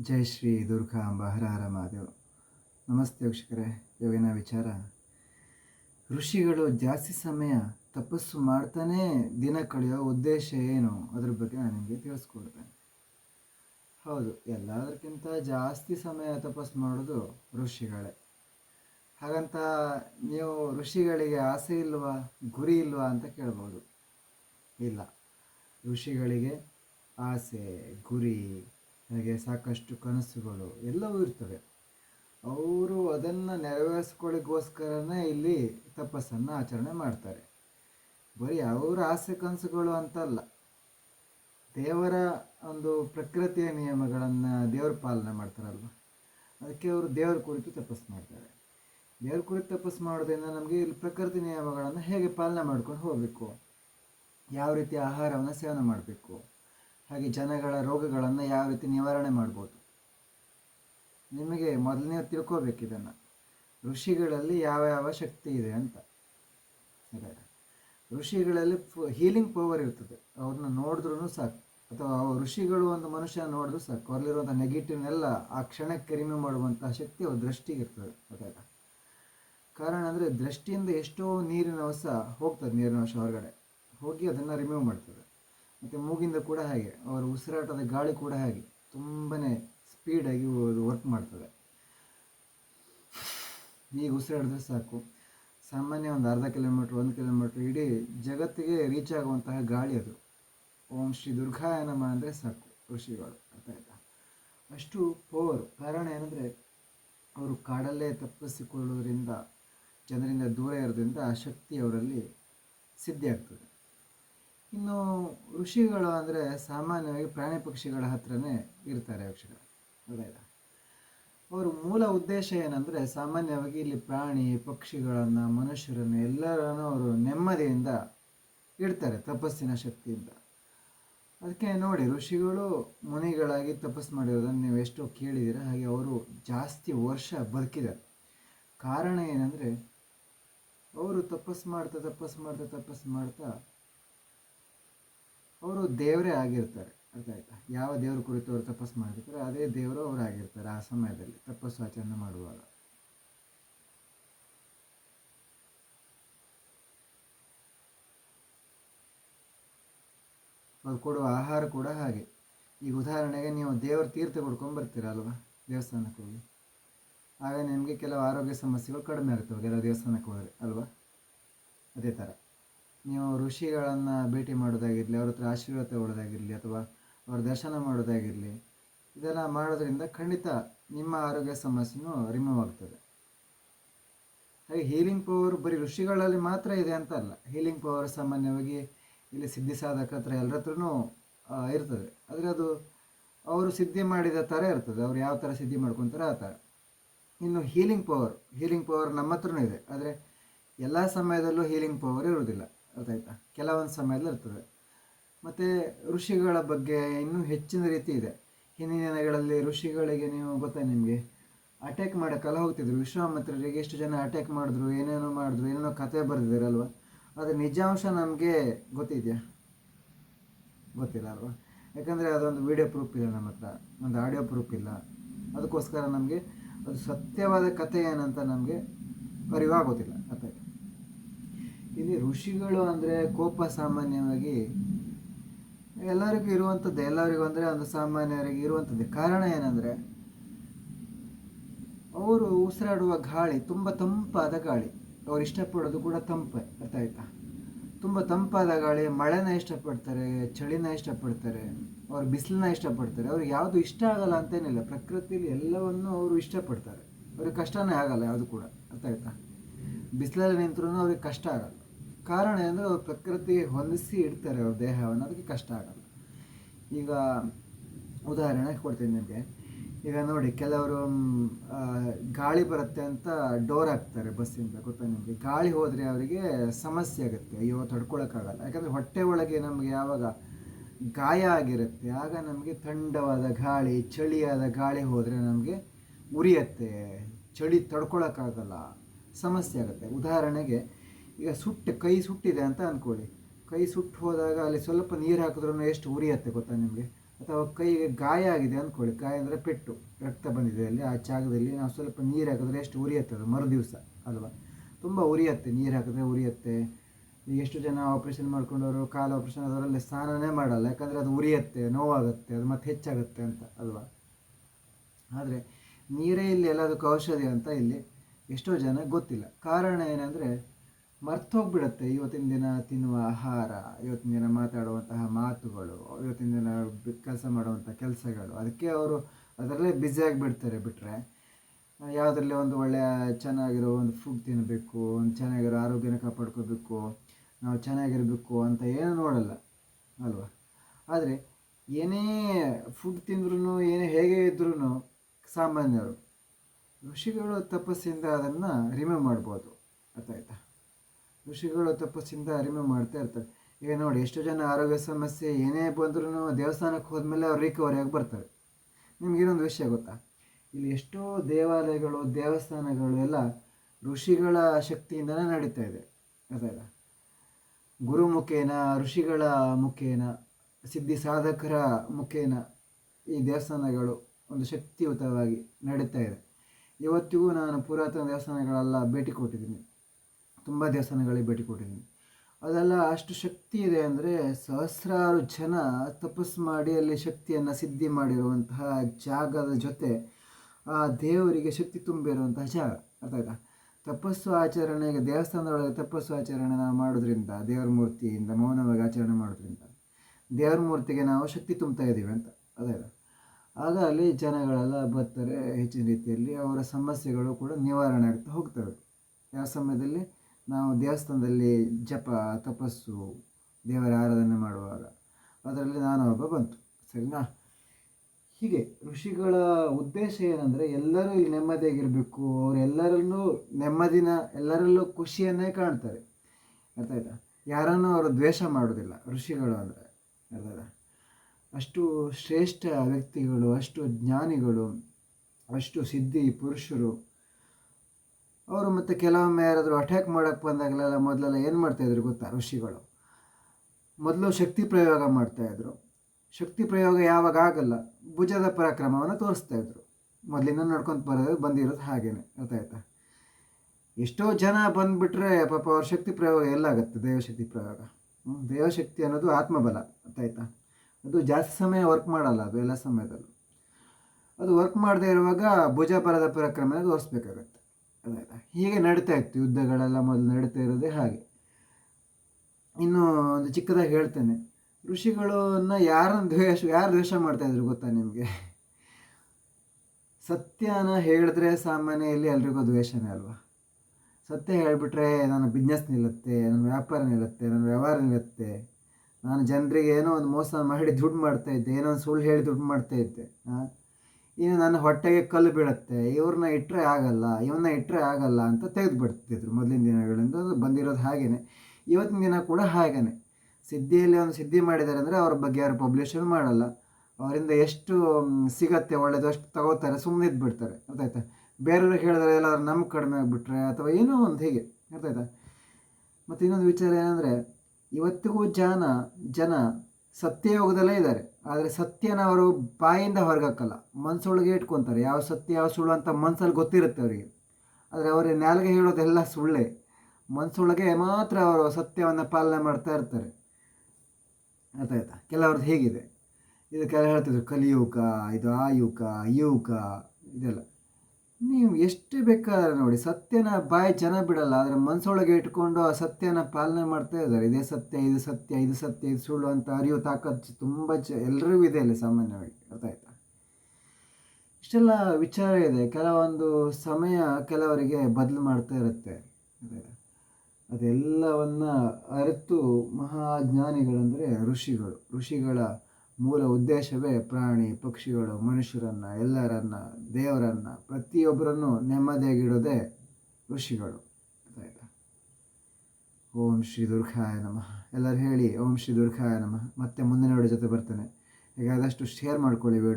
ಜೈ ಶ್ರೀ ದುರ್ಗಾಂಬ ಹರ ಹರ ಮಹಾದೇವ್. ನಮಸ್ತೆ ವೀಕ್ಷಕರೇ, ಯೋಗಿನ ವಿಚಾರ. ಋಷಿಗಳು ಜಾಸ್ತಿ ಸಮಯ ತಪಸ್ಸು ಮಾಡ್ತಾನೇ ದಿನ ಕಳೆಯೋ ಉದ್ದೇಶ ಏನು? ಅದ್ರ ಬಗ್ಗೆ ನಾನು ನಿಮಗೆ ತಿಳಿಸ್ಕೊಡ್ತೇನೆ. ಹೌದು ಎಲ್ಲದಕ್ಕಿಂತ ಜಾಸ್ತಿ ಸಮಯ ತಪಸ್ಸು ಮಾಡೋದು ಋಷಿಗಳೇ. ಹಾಗಂತ ನೀವು ಋಷಿಗಳಿಗೆ ಆಸೆ ಇಲ್ವಾ, ಗುರಿ ಇಲ್ವಾ ಅಂತ ಕೇಳ್ಬೋದು. ಇಲ್ಲ, ಋಷಿಗಳಿಗೆ ಆಸೆ, ಗುರಿ ಹಾಗೆ ಸಾಕಷ್ಟು ಕನಸುಗಳು ಎಲ್ಲವೂ ಇರ್ತವೆ. ಅವರು ಅದನ್ನು ನೆರವೇರಿಸ್ಕೊಳ್ಳಿಗೋಸ್ಕರನೇ ಇಲ್ಲಿ ತಪಸ್ಸನ್ನು ಆಚರಣೆ ಮಾಡ್ತಾರೆ. ಬರೀ ಅವರ ಆಸೆ ಕನಸುಗಳು ಅಂತಲ್ಲ. ದೇವರ ಒಂದು ಪ್ರಕೃತಿಯ ನಿಯಮಗಳನ್ನು ದೇವ್ರ ಪಾಲನೆ ಮಾಡ್ತಾರಲ್ವ? ಅದಕ್ಕೆ ಅವರು ದೇವರ ಕುರಿತು ತಪಸ್ಸು ಮಾಡ್ತಾರೆ. ದೇವ್ರ ಕುರಿತು ತಪಸ್ಸು ಮಾಡೋದ್ರಿಂದ ನಮಗೆ ಇಲ್ಲಿ ಪ್ರಕೃತಿ ನಿಯಮಗಳನ್ನು ಹೇಗೆ ಪಾಲನೆ ಮಾಡ್ಕೊಂಡು ಹೋಗಬೇಕು? ಯಾವ ರೀತಿ ಆಹಾರವನ್ನು ಸೇವನೆ ಮಾಡಬೇಕು? ಹಾಗೆ ಜನಗಳ ರೋಗಗಳನ್ನು ಯಾವ ರೀತಿ ನಿವಾರಣೆ ಮಾಡ್ಬೋದು. ನಿಮಗೆ ಮೊದಲನೇ ತಿಳ್ಕೋಬೇಕು ಇದನ್ನು. ಋಷಿಗಳಲ್ಲಿ ಯಾವ ಯಾವ ಶಕ್ತಿ ಇದೆ ಅಂತ. ಋಷಿಗಳಲ್ಲಿ ಹೀಲಿಂಗ್ ಪವರ್ ಇರ್ತದೆ. ಅವ್ರನ್ನ ನೋಡಿದ್ರೂ ಸಾಕು. ಅಥವಾ ಋಷಿಗಳು ಒಂದು ಮನುಷ್ಯ ನೋಡಿದ್ರು ಸಾಕು. ಅವರಲ್ಲಿರುವಂಥ ನೆಗೆಟಿವ್ನೆಲ್ಲ ಆ ಕ್ಷಣಕ್ಕೆ ಕಡಿಮೆ ಮಾಡುವಂಥ ಶಕ್ತಿ ಅವ್ರ ದೃಷ್ಟಿಗೆ ಇರ್ತದೆ. ಅದಾಗ ಕಾರಣ ಅಂದರೆ ದೃಷ್ಟಿಯಿಂದ ಎಷ್ಟೋ ನೀರಿನ ಹೊಸ ಹೋಗ್ತದೆ, ನೀರಿನ ಹೊಸ ಹೊರಗಡೆ. ಹೋಗಿ ಅದನ್ನು ರಿಮೂವ್ ಮಾಡ್ತದೆ. ಮತ್ತು ಮೂಗಿಂದ ಕೂಡ ಹಾಗೆ, ಅವರ ಉಸಿರಾಟದ ಗಾಳಿ ಕೂಡ ಹಾಗೆ ತುಂಬಾ ಸ್ಪೀಡಾಗಿ ವರ್ಕ್ ಮಾಡ್ತದೆ. ಈಗ ಉಸಿರಾಡಿದ್ರೆ ಸಾಕು. ಸಾಮಾನ್ಯ ಒಂದು ಅರ್ಧ ಕಿಲೋಮೀಟ್ರ್ ಒಂದು ಕಿಲೋಮೀಟ್ರ್ ಇಡೀ ಜಗತ್ತಿಗೆ ರೀಚ್ ಆಗುವಂತಹ ಗಾಳಿ ಅದು. ಓಂ ಶ್ರೀ ದುರ್ಗಾಯ ನಮ ಅಂದರೆ ಸಾಕು, ಋಷಿಗಳು, ಅರ್ಥ ಆಯ್ತಾ? ಅಷ್ಟು ಪವರ್ ಕಾರಣ ಏನಂದರೆ, ಅವರು ಕಾಡಲ್ಲೇ ತಪ್ಪಿಸಿಕೊಳ್ಳೋದ್ರಿಂದ ಜನರಿಂದ ದೂರ ಇರೋದ್ರಿಂದ ಆ ಶಕ್ತಿ ಅವರಲ್ಲಿ ಸಿದ್ಧಿ ಆಗ್ತದೆ. ಇನ್ನು ಋಷಿಗಳು ಅಂದರೆ ಸಾಮಾನ್ಯವಾಗಿ ಪ್ರಾಣಿ ಪಕ್ಷಿಗಳ ಹತ್ರನೇ ಇರ್ತಾರೆ ಯಕ್ಷಗಳು ಹೌದಾ ಅವರ ಮೂಲ ಉದ್ದೇಶ ಏನಂದರೆ ಸಾಮಾನ್ಯವಾಗಿ ಇಲ್ಲಿ ಪ್ರಾಣಿ ಪಕ್ಷಿಗಳನ್ನು, ಮನುಷ್ಯರನ್ನು ಎಲ್ಲರನ್ನು ಅವರು ನೆಮ್ಮದಿಯಿಂದ ಇಡ್ತಾರೆ, ತಪಸ್ಸಿನ ಶಕ್ತಿಯಿಂದ. ಅದಕ್ಕೆ ನೋಡಿ ಋಷಿಗಳು ಮುನಿಗಳಾಗಿ ತಪಸ್ಸು ಮಾಡಿರೋದನ್ನು ನೀವು ಎಷ್ಟೋ ಕೇಳಿದ್ದೀರ ಹಾಗೆ ಅವರು ಜಾಸ್ತಿ ವರ್ಷ ಬದುಕಿದ್ದಾರೆ. ಕಾರಣ ಏನಂದರೆ, ಅವರು ತಪಸ್ಸು ಮಾಡ್ತಾ ತಪಸ್ಸು ಮಾಡ್ತಾ ತಪಸ್ಸು ಮಾಡ್ತಾ ದೇವರೇ ಆಗಿರ್ತಾರೆ. ಅರ್ಥ ಯಾವ ದೇವ್ರ ಕುರಿತು ಅವರು ತಪಸ್ಸು ಮಾಡಿರ್ತಾರೆ ಅದೇ ದೇವರು ಅವರು ಆಗಿರ್ತಾರೆ ಆ ಸಮಯದಲ್ಲಿ ತಪಸ್ಸು ಆಚರಣೆ ಮಾಡುವಾಗ. ಅವ್ರು ಕೊಡುವ ಆಹಾರ ಕೂಡ ಹಾಗೆ. ಈಗ ಉದಾಹರಣೆಗೆ ನೀವು ದೇವರ ತೀರ್ಥ ಅಲ್ವಾ ದೇವಸ್ಥಾನಕ್ಕೆ ಹೋಗಿ? ಆಗ ನಿಮಗೆ ಕೆಲವು ಆರೋಗ್ಯ ಸಮಸ್ಯೆಗಳು ಕಡಿಮೆ ಆಗ್ತವೆ, ಕೆಲವು ದೇವಸ್ಥಾನಕ್ಕೆ ಹೋದರೆ ಅಲ್ವಾ? ಅದೇ ಥರ. ನೀವು ಋಷಿಗಳನ್ನು ಭೇಟಿ ಮಾಡೋದಾಗಿರಲಿ, ಅವ್ರ ಹತ್ರ ಆಶೀರ್ವಾದ ತಗೊಳ್ಳೋದಾಗಿರಲಿ ಅಥವಾ ಅವ್ರ ದರ್ಶನ ಮಾಡೋದಾಗಿರಲಿ, ಇದೆಲ್ಲ ಮಾಡೋದ್ರಿಂದ ಖಂಡಿತ ನಿಮ್ಮ ಆರೋಗ್ಯ ಸಮಸ್ಯೆನೂ ರಿಮೂವ್ ಆಗ್ತದೆ. ಹಾಗೆ ಹೀಲಿಂಗ್ ಪವರ್ ಬರೀ ಋಷಿಗಳಲ್ಲಿ ಮಾತ್ರ ಇದೆ ಅಂತ ಅಲ್ಲ ಹೀಲಿಂಗ್ ಪವರ್ ಸಾಮಾನ್ಯವಾಗಿ ಇಲ್ಲಿ ಸಿದ್ಧಿ ಸಾಧಕ ಹತ್ರ ಎಲ್ಲರ ಹತ್ರನೂ ಇರ್ತದೆ. ಆದರೆ ಅದು ಅವರು ಸಿದ್ಧಿ ಮಾಡಿದ ಥರ ಇರ್ತದೆ, ಅವ್ರು ಯಾವ ಥರ ಸಿದ್ಧಿ ಮಾಡ್ಕೊತಾರೆ ಆ ಥರ ಇನ್ನು ಹೀಲಿಂಗ್ ಪವರ್ ಹೀಲಿಂಗ್ ಪವರ್ ನಮ್ಮ ಹತ್ರನೂ ಇದೆ, ಆದರೆ ಎಲ್ಲ ಸಮಯದಲ್ಲೂ ಹೀಲಿಂಗ್ ಪವರ್ ಇರೋದಿಲ್ಲ ಗೊತ್ತಾಯ್ತಾ ಕೆಲವೊಂದು ಸಮಯದಲ್ಲಿ ಇರ್ತದೆ. ಮತ್ತು ಋಷಿಗಳ ಬಗ್ಗೆ ಇನ್ನೂ ಹೆಚ್ಚಿನ ರೀತಿ ಇದೆ. ಹಿಂದಿನ ದಿನಗಳಲ್ಲಿ ಋಷಿಗಳಿಗೆ ನೀವು ಗೊತ್ತಾ ನಿಮಗೆ ಅಟ್ಯಾಕ್ ಮಾಡೋಕ್ಕೆಲ್ಲ ಹೋಗ್ತಿದ್ರು. ವಿಶ್ವಾಮಿತ್ರರಿಗೆ ಎಷ್ಟು ಜನ ಅಟ್ಯಾಕ್ ಮಾಡಿದ್ರು, ಏನೇನೋ ಮಾಡಿದ್ರು ಏನೇನೋ ಕತೆ ಬರೆದಿದ್ದಾರಲ್ವ? ಅದು ನಿಜಾಂಶ ನಮಗೆ ಗೊತ್ತಿದೆಯಾ? ಗೊತ್ತಿಲ್ಲ ಅಲ್ವಾ? ಯಾಕಂದರೆ ಅದೊಂದು ವಿಡಿಯೋ ಪ್ರೂಫ್ ಇಲ್ಲ ನಮ್ಮ ಹತ್ರ. ಒಂದು ಆಡಿಯೋ ಪ್ರೂಫ್ ಇಲ್ಲ. ಅದಕ್ಕೋಸ್ಕರ ನಮಗೆ ಅದು ಸತ್ಯವಾದ ಕಥೆ ಏನಂತ ನಮಗೆ ಅರಿವಾಗೋದಿಲ್ಲ ಅರ್ಥ ಇಲ್ಲಿ ಋಷಿಗಳು ಅಂದರೆ ಕೋಪ ಸಾಮಾನ್ಯವಾಗಿ ಎಲ್ಲರಿಗೂ ಇರುವಂಥದ್ದು ಎಲ್ಲರಿಗೂ ಅಂದರೆ ಒಂದು ಸಾಮಾನ್ಯರಿಗೆ ಇರುವಂಥದ್ದು ಕಾರಣ ಏನಂದರೆ, ಅವರು ಉಸಿರಾಡುವ ಗಾಳಿ ತುಂಬ ತಂಪಾದ ಗಾಳಿ. ಅವ್ರು ಇಷ್ಟಪಡೋದು ಕೂಡ ತಂಪೆ, ಅರ್ಥ ಆಯ್ತಾ? ತುಂಬ ತಂಪಾದ ಗಾಳಿ, ಮಳೆನ ಇಷ್ಟಪಡ್ತಾರೆ, ಚಳಿನ ಇಷ್ಟಪಡ್ತಾರೆ, ಅವ್ರು ಬಿಸಿಲನ್ನ ಇಷ್ಟಪಡ್ತಾರೆ. ಅವ್ರಿಗೆ ಯಾವುದು ಇಷ್ಟ ಆಗಲ್ಲ ಅಂತೇನಿಲ್ಲ. ಪ್ರಕೃತಿಲಿ ಎಲ್ಲವನ್ನು ಅವರು ಇಷ್ಟಪಡ್ತಾರೆ. ಅವ್ರಿಗೆ ಕಷ್ಟನೇ ಆಗಲ್ಲ ಯಾವುದು ಕೂಡ, ಅರ್ಥ ಆಯ್ತಾ? ಬಿಸಿಲಲ್ಲಿ ನಿಂತರೂ ಅವ್ರಿಗೆ ಕಷ್ಟ ಆಗಲ್ಲ. ಕಾರಣ ಅಂದರೆ ಅವ್ರ ಪ್ರಕೃತಿ ಹೊಂದಿಸಿ ಇಡ್ತಾರೆ ಅವ್ರ ದೇಹವನ್ನು, ಅದಕ್ಕೆ ಕಷ್ಟ ಆಗಲ್ಲ. ಈಗ ಉದಾಹರಣೆ ಕೊಡ್ತೀನಿ ನಿಮಗೆ. ಈಗ ನೋಡಿ, ಕೆಲವರು ಗಾಳಿ ಬರುತ್ತೆ ಅಂತ ಡೋರ್ ಹಾಕ್ತಾರೆ ಬಸ್ಸಿಂದ, ಗೊತ್ತಾ ನಿಮಗೆ? ಗಾಳಿ ಹೋದರೆ ಅವರಿಗೆ ಸಮಸ್ಯೆ ಆಗುತ್ತೆ. ಅಯ್ಯೋ, ತಡ್ಕೊಳಕ್ಕಾಗಲ್ಲ. ಯಾಕಂದರೆ ಹೊಟ್ಟೆ ಒಳಗೆ ನಮಗೆ ಯಾವಾಗ ಗಾಯ ಆಗಿರುತ್ತೆ, ಆಗ ನಮಗೆ ಥಂಡವಾದ ಗಾಳಿ, ಚಳಿಯಾದ ಗಾಳಿ ಹೋದರೆ ನಮಗೆ ಉರಿಯತ್ತೆ. ಚಳಿ ತಡ್ಕೊಳಕ್ಕಾಗಲ್ಲ. ಸಮಸ್ಯೆ ಆಗುತ್ತೆ. ಉದಾಹರಣೆಗೆ ಈಗ ಸುಟ್ಟು, ಕೈ ಸುಟ್ಟಿದೆ ಅಂತ ಅಂದ್ಕೊಳ್ಳಿ ಕೈ ಸುಟ್ಟು ಹೋದಾಗ ಅಲ್ಲಿ ಸ್ವಲ್ಪ ನೀರು ಹಾಕಿದ್ರೂ ಎಷ್ಟು ಉರಿಯತ್ತೆ ಗೊತ್ತಾ ನಿಮಗೆ? ಅಥವಾ ಕೈಗೆ ಗಾಯ ಆಗಿದೆ ಅಂದ್ಕೊಳ್ಳಿ ಗಾಯ ಅಂದರೆ ಪೆಟ್ಟು, ರಕ್ತ ಬಂದಿದೆ ಅಲ್ಲಿ, ಆ ಜಾಗದಲ್ಲಿ ನಾವು ಸ್ವಲ್ಪ ನೀರು ಹಾಕಿದ್ರೆ ಎಷ್ಟು ಉರಿಯುತ್ತೆ ಅದು? ಮರು ದಿವಸ ಅಲ್ವಾ? ತುಂಬ ಉರಿಯುತ್ತೆ, ನೀರು ಹಾಕಿದ್ರೆ ಉರಿಯತ್ತೆ. ಎಷ್ಟು ಜನ ಆಪ್ರೇಷನ್ ಮಾಡ್ಕೊಂಡವರು, ಕಾಲು ಆಪ್ರೇಷನ್ ಆದವರಲ್ಲಿ ಸ್ನಾನನೇ ಮಾಡಲ್ಲ. ಯಾಕಂದರೆ ಅದು ಉರಿಯುತ್ತೆ, ನೋವಾಗುತ್ತೆ, ಅದು ಮತ್ತೆ ಹೆಚ್ಚಾಗುತ್ತೆ ಅಂತ, ಅಲ್ವಾ? ಆದರೆ ನೀರೇ ಇಲ್ಲಿ ಎಲ್ಲದಕ್ಕೂ ಔಷಧಿ ಅಂತ ಇಲ್ಲಿ ಎಷ್ಟೋ ಜನ ಗೊತ್ತಿಲ್ಲ. ಕಾರಣ ಏನಂದರೆ ಮರ್ತೋಗ್ಬಿಡುತ್ತೆ. ಇವತ್ತಿನ ದಿನ ತಿನ್ನುವ ಆಹಾರ, ಇವತ್ತಿನ ದಿನ ಮಾತಾಡುವಂತಹ ಮಾತುಗಳು, ಇವತ್ತಿನ ದಿನ ಕೆಲಸ ಮಾಡುವಂಥ ಕೆಲಸಗಳು, ಅದಕ್ಕೆ ಅವರು ಅದರಲ್ಲೇ ಬ್ಯುಸಿ ಬಿಡ್ತಾರೆ ಬಿಟ್ಟರೆ ಯಾವುದರಲ್ಲಿ ಒಂದು ಒಳ್ಳೆಯ ಚೆನ್ನಾಗಿರೋ ಒಂದು ಫುಡ್ ತಿನ್ನಬೇಕು ಒಂದು ಚೆನ್ನಾಗಿರೋ ಆರೋಗ್ಯನ ಕಾಪಾಡ್ಕೋಬೇಕು, ನಾವು ಚೆನ್ನಾಗಿರಬೇಕು ಅಂತ ಏನು ನೋಡಲ್ಲ, ಅಲ್ವಾ? ಆದರೆ ಏನೇ ಫುಡ್ ತಿಂದ್ರೂ ಏನೇ ಹೇಗೆ ಇದ್ರೂ ಸಾಮಾನ್ಯರು ಋಷಿಗಳು ತಪಸ್ಸಿಂದ ಅದನ್ನು ರಿಮೂವ್ ಮಾಡ್ಬೋದು. ಅರ್ಥಾಯ್ತಾ ಋಷಿಗಳು ತಪಸ್ಸಿಂದ ಅರಿಮೆ ಮಾಡ್ತಾ ಇರ್ತಾರೆ. ಈಗ ನೋಡಿ, ಎಷ್ಟು ಜನ ಆರೋಗ್ಯ ಸಮಸ್ಯೆ ಏನೇ ಬಂದ್ರೂ ದೇವಸ್ಥಾನಕ್ಕೆ ಹೋದ್ಮೇಲೆ ಅವ್ರು ರಿಕವರಿ ಆಗಿ ಬರ್ತಾರೆ ನಿಮಗಿನ್ನೊಂದು ವಿಷಯ ಗೊತ್ತಾ? ಇಲ್ಲಿ ಎಷ್ಟೋ ದೇವಾಲಯಗಳು, ದೇವಸ್ಥಾನಗಳು ಎಲ್ಲ ಋಷಿಗಳ ಶಕ್ತಿಯಿಂದನೇ ನಡೀತಾ ಇದೆ. ಅರ್ಥಾಯ್ತಾ ಗುರು ಮುಖೇನ ಋಷಿಗಳ ಮುಖೇನ, ಸಿದ್ಧಿ ಸಾಧಕರ ಮುಖೇನ ಈ ದೇವಸ್ಥಾನಗಳು ಒಂದು ಶಕ್ತಿಯುತವಾಗಿ ನಡೀತಾ ಇದೆ. ಇವತ್ತಿಗೂ ನಾನು ಪುರಾತನ ದೇವಸ್ಥಾನಗಳೆಲ್ಲ ಭೇಟಿ ಕೊಟ್ಟಿದ್ದೀನಿ. ತುಂಬ ದೇವಸ್ಥಾನಗಳಿಗೆ ಭೇಟಿ ಕೊಟ್ಟಿದ್ದೀನಿ. ಅದೆಲ್ಲ ಅಷ್ಟು ಶಕ್ತಿ ಇದೆ ಅಂದರೆ ಸಹಸ್ರಾರು ಜನ ತಪಸ್ಸು ಮಾಡಿ ಅಲ್ಲಿ ಶಕ್ತಿಯನ್ನು ಸಿದ್ಧಿ ಮಾಡಿರುವಂತಹ ಜಾಗದ ಜೊತೆ, ಆ ದೇವರಿಗೆ ಶಕ್ತಿ ತುಂಬಿರುವಂತಹ ಜಾಗ. ಅರ್ಥ ತಪಸ್ಸು ಆಚರಣೆಗೆ, ದೇವಸ್ಥಾನದೊಳಗೆ ತಪಸ್ಸು ಆಚರಣೆ ನಾವು ಮಾಡೋದ್ರಿಂದ, ದೇವರ ಮೂರ್ತಿಯಿಂದ ಮೌನವಾಗಿ ಆಚರಣೆ ಮಾಡೋದ್ರಿಂದ, ದೇವರ ಮೂರ್ತಿಗೆ ನಾವು ಶಕ್ತಿ ತುಂಬ್ತಾ ಇದ್ದೀವಿ ಅಂತ. ಅದೇ ಆಗ ಅಲ್ಲಿ ಜನಗಳೆಲ್ಲ ಬರ್ತಾರೆ, ಹೆಚ್ಚಿನ ರೀತಿಯಲ್ಲಿ ಅವರ ಸಮಸ್ಯೆಗಳು ಕೂಡ ನಿವಾರಣೆ ಆಗ್ತಾ ಹೋಗ್ತವೆ. ಯಾವ ಸಮಯದಲ್ಲಿ? ನಾವು ದೇವಸ್ಥಾನದಲ್ಲಿ ಜಪ, ತಪಸ್ಸು, ದೇವರ ಆರಾಧನೆ ಮಾಡುವಾಗ ಅದರಲ್ಲಿ ನಾನು ಒಬ್ಬ ಬಂತು. ಸರಿನಾ? ಹೀಗೆ ಋಷಿಗಳ ಉದ್ದೇಶ ಏನಂದರೆ ಎಲ್ಲರೂ ಇಲ್ಲಿ ನೆಮ್ಮದಿಯಾಗಿರಬೇಕು. ಅವರೆಲ್ಲರಲ್ಲೂ ನೆಮ್ಮದಿನ, ಎಲ್ಲರಲ್ಲೂ ಖುಷಿಯನ್ನೇ ಕಾಣ್ತಾರೆ. ಅರ್ಥ ಆಯ್ತಾ? ಯಾರನ್ನೂ ಅವರು ದ್ವೇಷ ಮಾಡೋದಿಲ್ಲ ಋಷಿಗಳು ಅಂದರೆ ಅರ್ಥ ಆಯ್ತಾ? ಅಷ್ಟು ಶ್ರೇಷ್ಠ ವ್ಯಕ್ತಿಗಳು, ಅಷ್ಟು ಜ್ಞಾನಿಗಳು, ಅಷ್ಟು ಸಿದ್ಧಿ ಪುರುಷರು ಅವರು ಮತ್ತು ಕೆಲವೊಮ್ಮೆ ಯಾರಾದರೂ ಅಟ್ಯಾಕ್ ಮಾಡೋಕ್ಕೆ ಬಂದಾಗಲೆಲ್ಲ ಮೊದಲೆಲ್ಲ ಏನು ಮಾಡ್ತಾಯಿದ್ರು ಗೊತ್ತಾ ಋಷಿಗಳು? ಮೊದಲು ಶಕ್ತಿ ಪ್ರಯೋಗ ಮಾಡ್ತಾಯಿದ್ರು. ಶಕ್ತಿ ಪ್ರಯೋಗ ಯಾವಾಗ ಆಗಲ್ಲ, ಭುಜದ ಪರಾಕ್ರಮವನ್ನು ತೋರಿಸ್ತಾ ಇದ್ರು ಮೊದಲಿಂದ ನಡ್ಕೊಂಡು ಬರೋದು, ಬಂದಿರೋದು ಹಾಗೇನೆ, ಗೊತ್ತಾಯ್ತಾ? ಎಷ್ಟೋ ಜನ ಬಂದುಬಿಟ್ರೆ ಪಾಪ ಅವ್ರ ಶಕ್ತಿ ಪ್ರಯೋಗ ಎಲ್ಲಾಗುತ್ತೆ, ದೇವಶಕ್ತಿ ಪ್ರಯೋಗ. ದೇವಶಕ್ತಿ ಅನ್ನೋದು ಆತ್ಮಬಲ, ಗೊತ್ತಾಯ್ತಾ? ಅದು ಜಾಸ್ತಿ ಸಮಯ ವರ್ಕ್ ಮಾಡಲ್ಲ, ಅದು ಎಲ್ಲ ಸಮಯದಲ್ಲೂ. ಅದು ವರ್ಕ್ ಮಾಡದೇ ಇರುವಾಗ ಭುಜ ಬಲದ ಪರಾಕ್ರಮ ತೋರಿಸ್ಬೇಕಾಗತ್ತೆ. ಹೀಗೆ ನಡೀತಾ ಇತ್ತು ಯುದ್ಧಗಳೆಲ್ಲ ಮೊದಲು ನಡೀತಾ ಇರೋದೇ ಹಾಗೆ. ಇನ್ನು ಒಂದು ಚಿಕ್ಕದಾಗಿ ಹೇಳ್ತೇನೆ. ಋಷಿಗಳನ್ನ ಯಾರನ್ನ ದ್ವೇಷ, ಯಾರು ದ್ವೇಷ ಮಾಡ್ತಾಯಿದ್ರು ಗೊತ್ತಾ ನಿಮಗೆ? ಸತ್ಯನ ಹೇಳಿದ್ರೆ ಸಾಮಾನ್ಯ ಎಲ್ರಿಗೂ ದ್ವೇಷನೇ ಅಲ್ವಾ? ಸತ್ಯ ಹೇಳಿಬಿಟ್ರೆ ನನ್ನ ಬಿಸ್ನೆಸ್ ನಿಲ್ಲುತ್ತೆ, ನನ್ನ ವ್ಯಾಪಾರ ನಿಲ್ಲುತ್ತೆ, ನನ್ನ ವ್ಯವಹಾರ ನಿಲ್ಲುತ್ತೆ. ನಾನು ಜನರಿಗೆ ಏನೋ ಒಂದು ಮೋಸ ಮಾಡಿ ದುಡ್ಡು ಮಾಡ್ತಾಯಿದ್ದೆ ಏನೋ ಒಂದು ಸುಳ್ಳು ಹೇಳಿ ದುಡ್ಡು ಮಾಡ್ತಾಯಿದ್ದೆ ಹಾಂ ಇನ್ನು ನನ್ನ ಹೊಟ್ಟೆಗೆ ಕಲ್ಲು ಬೀಳುತ್ತೆ, ಇವ್ರನ್ನ ಇಟ್ಟರೆ ಆಗಲ್ಲ, ಇವನ್ನ ಇಟ್ಟರೆ ಆಗಲ್ಲ ಅಂತ ತೆಗೆದು ಬಿಡ್ತಿದ್ರು ಮೊದಲಿನ ದಿನಗಳಿಂದ ಬಂದಿರೋದು ಹಾಗೇ ಇವತ್ತಿನ ದಿನ ಕೂಡ ಹಾಗೇ ಸಿದ್ಧಿಯಲ್ಲಿ ಒಂದು ಸಿದ್ಧಿ ಮಾಡಿದ್ದಾರೆ ಅಂದರೆ ಅವ್ರ ಬಗ್ಗೆ ಯಾರು ಪಬ್ಲಿಷನ್ ಮಾಡಲ್ಲ. ಅವರಿಂದ ಎಷ್ಟು ಸಿಗತ್ತೆ, ಒಳ್ಳೇದು ಅಷ್ಟು ತಗೋತಾರೆ ಸುಮ್ಮನೆ ಇದ್ಬಿಡ್ತಾರೆ. ಅರ್ಥಾಯ್ತಾ ಬೇರೆಯವ್ರಿಗೆ ಹೇಳಿದ್ರೆ ಎಲ್ಲಾದ್ರೂ ನಮ್ಗೆ ಕಡಿಮೆ ಆಗಿಬಿಟ್ರೆ ಅಥವಾ ಏನೋ ಒಂದು ಹೀಗೆ. ಅರ್ಥಾಯ್ತಾ ಮತ್ತು ಇನ್ನೊಂದು ವಿಚಾರ ಏನಂದರೆ, ಇವತ್ತಿಗೂ ಜನ ಜನ ಸತ್ಯಯೋಗದಲ್ಲೇ ಇದ್ದಾರೆ. ಆದರೆ ಸತ್ಯನ ಅವರು ಬಾಯಿಂದ ಹೊರಗಾಕಲ್ಲ ಮನಸ್ಸೊಳಗೆ ಇಟ್ಕೊತಾರೆ. ಯಾವ ಸತ್ಯ, ಯಾವ ಸುಳ್ಳು ಅಂತ ಮನಸ್ಸಲ್ಲಿ ಗೊತ್ತಿರುತ್ತೆ ಅವರಿಗೆ. ಆದರೆ ಅವರ ನ್ಯಾಲ್ಗೆ ಹೇಳೋದೆಲ್ಲ ಸುಳ್ಳೇ. ಮನಸ್ಸೊಳಗೆ ಮಾತ್ರ ಅವರು ಸತ್ಯವನ್ನು ಪಾಲನೆ ಮಾಡ್ತಾ ಇರ್ತಾರೆ. ಅರ್ಥ ಆಯ್ತಾ? ಕೆಲವ್ರದ್ದು ಹೇಗಿದೆ? ಇದಕ್ಕೆಲ್ಲ ಹೇಳ್ತಿದ್ರು ಕಲಿಯುಗ, ಇದು ಆಯುಕ ಯುಗ ಇದೆಲ್ಲ. ನೀವು ಎಷ್ಟು ಬೇಕಾದ್ರೆ ನೋಡಿ, ಸತ್ಯನ ಬಾಯಿ ಜನ ಬಿಡಲ್ಲ, ಆದರೆ ಮನಸ್ಸೊಳಗೆ ಇಟ್ಕೊಂಡು ಆ ಸತ್ಯನ ಪಾಲನೆ ಮಾಡ್ತಾ ಇದ್ದಾರೆ. ಇದೇ ಸತ್ಯ, ಇದು ಸತ್ಯ ಇದು ಸತ್ಯ, ಇದು ಸುಳ್ಳು ಅಂತ ಅರಿವು ತಾಕತ್ತು ತುಂಬ ಚ ಎಲ್ಲರಿಗೂ ಇದೆ ಅಲ್ಲಿ ಸಾಮಾನ್ಯವಾಗಿ, ಅರ್ಥ ಆಯ್ತಾ? ಇಷ್ಟೆಲ್ಲ ವಿಚಾರ ಇದೆ. ಕೆಲವೊಂದು ಸಮಯ ಕೆಲವರಿಗೆ ಬದಲು ಮಾಡ್ತಾ ಇರುತ್ತೆ. ಅದೆಲ್ಲವನ್ನ ಅರಿತು ಮಹಾಜ್ಞಾನಿಗಳಂದರೆ ಋಷಿಗಳು. ಋಷಿಗಳ ಮೂಲ ಉದ್ದೇಶವೇ ಪ್ರಾಣಿ, ಪಕ್ಷಿಗಳು, ಮನುಷ್ಯರನ್ನು, ಎಲ್ಲರನ್ನ, ದೇವರನ್ನು, ಪ್ರತಿಯೊಬ್ಬರನ್ನು ನೆಮ್ಮದಿಯಾಗಿಡೋದೇ ಋಷಿಗಳು ಆಯಿತಾ ಓಂ ಶ್ರೀ ದುರ್ಗಾಯ ನಮಃ. ಎಲ್ಲರೂ ಹೇಳಿ ಓಂ ಶ್ರೀ ದುರ್ಗಾಯ ನಮಃ. ಮತ್ತೆ ಮುಂದಿನ ವಿಡಿಯೋ ಜೊತೆ ಬರ್ತೇನೆ. ಈಗ ಆದಷ್ಟು ಶೇರ್ ಮಾಡ್ಕೊಳ್ಳಿ ವಿಡಿಯೋ